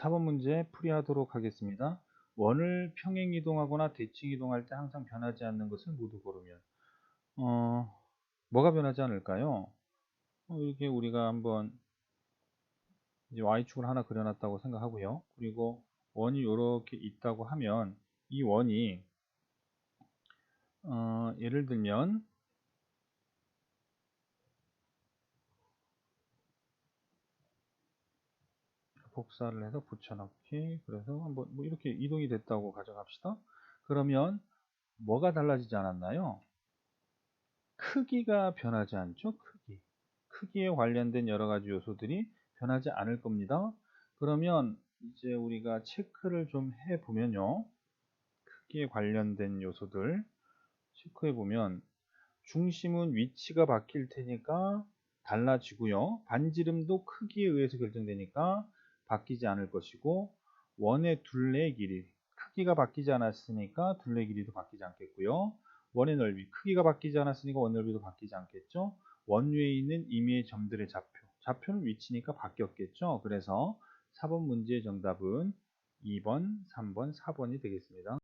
4번 문제 풀이하도록 하겠습니다. 원을 평행 이동하거나 대칭 이동할 때 항상 변하지 않는 것을 모두 고르면 어, 뭐가 변하지 않을까요? 어, 이렇게 우리가 한번 이제 y축을 하나 그려놨다고 생각하고요. 그리고 원이 이렇게 있다고 하면 이 원이 어, 예를 들면 복사를 해서 붙여넣기. 그래서 한번 뭐 이렇게 이동이 됐다고 가정합시다. 그러면 뭐가 달라지지 않았나요? 크기가 변하지 않죠? 크기. 크기에 관련된 여러 가지 요소들이 변하지 않을 겁니다. 그러면 이제 우리가 체크를 좀 해 보면요. 크기에 관련된 요소들 체크해 보면 중심은 위치가 바뀔 테니까 달라지고요. 반지름도 크기에 의해서 결정되니까 바뀌지 않을 것이고 원의 둘레 길이 크기가 바뀌지 않았으니까 둘레 길이도 바뀌지 않겠고요. 원의 넓이 크기가 바뀌지 않았으니까 원 넓이도 바뀌지 않겠죠. 원 위에 있는 임의의 점들의 좌표 좌표는 위치니까 바뀌었겠죠. 그래서 4번 문제의 정답은 2번, 3번, 4번이 되겠습니다.